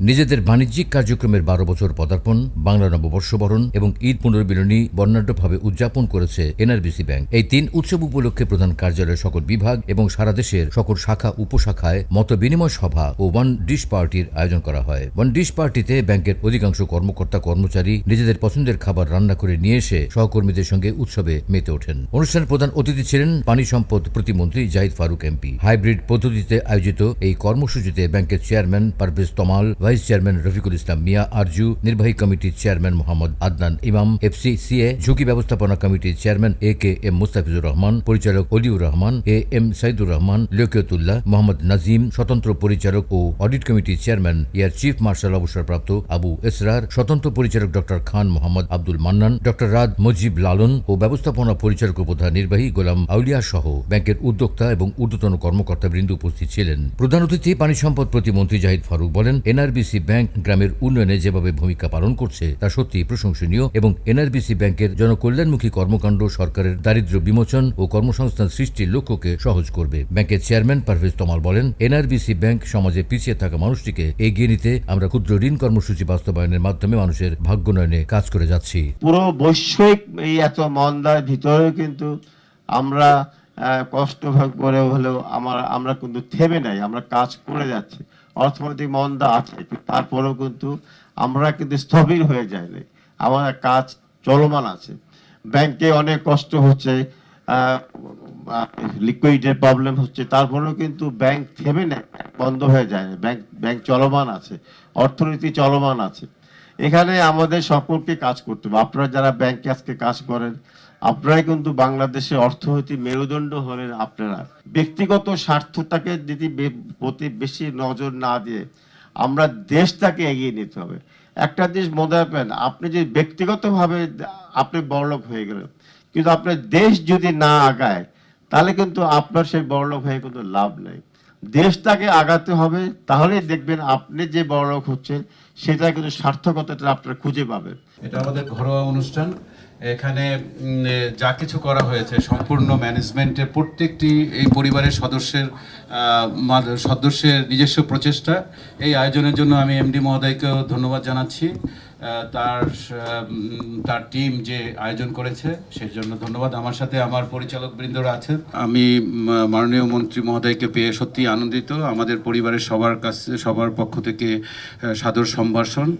নিজেদের বাণিজ্যিক কার্যক্রমের বারো বছর পদার্পণ, বাংলা নববর্ষবরণ এবং ঈদ পুনর্মিলনী বর্ণাঢ্যভাবে উদযাপন করেছে এনআরবিসি ব্যাংক। এই তিন উৎসব উপলক্ষে প্রধান কার্যালয়ের সকল বিভাগ এবং সারা দেশের সকল শাখা, উপশাখায় মত বিনিময় সভা ও ওয়ান ডিশ পার্টির আয়োজন করা হয়। ওয়ান ডিশ পার্টিতে ব্যাংকের অধিকাংশ কর্মকর্তা কর্মচারী নিজেদের পছন্দের খাবার রান্না করে নিয়ে এসে সহকর্মীদের সঙ্গে উৎসবে মেতে ওঠেন। অনুষ্ঠানের প্রধান অতিথি ছিলেন পানি সম্পদ প্রতিমন্ত্রী জাহিদ ফারুক এমপি। হাইব্রিড পদ্ধতিতে আয়োজিত এই কর্মসূচিতে ব্যাংকের chairman Parvez Tamal vice chairman Rafiqul Islam Mia, Arzu নির্বাহী কমিটির চেয়ারম্যান মোহাম্মদ আদনান ইমাম, এফসিসিএ ঝুঁকি ব্যবস্থাপনা কমিটির chairman A K M Mustafizur Rahman, পরিচালক অলিউর রহমান, এ এম সাইদুর রহমান, লোকিয়তুল্লাহ মোহাম্মদ নাজিম, স্বতন্ত্র পরিচালক ও অডিট কমিটির চেয়ারম্যান, এয়ার চিফ মার্শাল অবসরপ্রাপ্ত আবু এসরার, স্বতন্ত্র পরিচালক ডক্টর খান মোহাম্মদ আব্দুল মান্নান ডক্টর রাদ মজিব লালন ও ব্যবস্থাপনা পরিচালক উপধান নির্বাহী গোলাম আউলিয়া সহ ব্যাংকের উদ্যোক্তা এবং ঊর্ধ্বতন কর্মকর্তা বৃন্দ উপস্থিত ছিলেন। প্রধান অতিথি পানি সম্পদ প্রতিমন্ত্রী জাহিদ ফারুক বলেন এনআরবিসি ব্যাংক গ্রামের উন্নয়নে যেভাবে ভূমিকা পালন করছে, তা সত্যি প্রশংসনীয় এবং এনআরবিসি ব্যাংকের জনকল্যাণমুখী কর্মকাণ্ড সরকারের দারিদ্র্য বিমোচন ও কর্মসংস্থান সৃষ্টির লক্ষ্যকে সহজ করবে। ব্যাংকের চেয়ারম্যান পারভেজ তমাল বলেন, এনআরবিসি ব্যাংক সমাজে পিছিয়ে থাকা মানুষটিকে এগিয়ে নিতে আমরা ক্ষুদ্র ঋণ কর্মসূচি বাস্তবায়নের মাধ্যমে মানুষের ভাগ্যোন্নয়নে কাজ করে যাচ্ছি। পুরো বৈশ্বিক এই এত মন্দার ভিতরে কিন্তু আমরা কষ্ট ভাগ করে হলেও আমার, আমরা কিন্তু থেমে নাই, আমরা কাজ করে যাচ্ছি। অর্থনৈতিক মন্দা আছে তারপরেও কিন্তু আমরা কিন্তু স্থবির হয়ে যায়নি আমাদের কাজ চলমান আছে। ব্যাংকে অনেক কষ্ট হচ্ছে লিকুইডের প্রবলেম হচ্ছে, তারপরেও কিন্তু ব্যাংক থেমে নেই, বন্ধ হয়ে যায় ব্যাংক ব্যাংক চলমান আছে, অর্থনীতি চলমান আছে। এখানে আমাদের সকলকে কাজ করতে হবে। আপনারা যারা ব্যাংকে আজকে কাজ করেন আপনারাই কিন্তু বাংলাদেশের অর্থনৈতিক মেরুদণ্ড হলেন আপনারা। ব্যক্তিগত স্বার্থটাকে যদি প্রতি বেশি নজর না দিয়ে আমরা দেশটাকে এগিয়ে নিতে হবে। একটা জিনিস মনে রাখবেন, আপনি যদি ব্যক্তিগতভাবে আপনি বড়লোক হয়ে গেলেন, কিন্তু আপনার দেশ যদি না আগায়, তাহলে কিন্তু আপনার সেই বড়লোক হয়ে কিন্তু লাভ নেই। দেশটাকে আগাতে হবে, তাহলেই দেখবেন আপনি যে বড়লোক হচ্ছেন, সেটা কিন্তু সার্থকতাটা আপনারা খুঁজে পাবেন। এটা আমাদের ঘরোয়া অনুষ্ঠান। এখানে যা কিছু করা হয়েছে, সম্পূর্ণ ম্যানেজমেন্টের প্রত্যেকটি এই পরিবারের সদস্যের সদস্যের নিজস্ব প্রচেষ্টা। এই আয়োজনের জন্য আমি এমডি মহোদয়কেও ধন্যবাদ জানাচ্ছি। তার তার টিম যে আয়োজন করেছে সেই জন্য ধন্যবাদ। আমার সাথে আমার পরিচালক বৃন্দরা আছেন। আমি মাননীয় মন্ত্রী মহোদয়কে পেয়ে সত্যি আনন্দিত। আমাদের পরিবারের সবার কাছে, সবার পক্ষ থেকে সাদর সম্ভাষণ।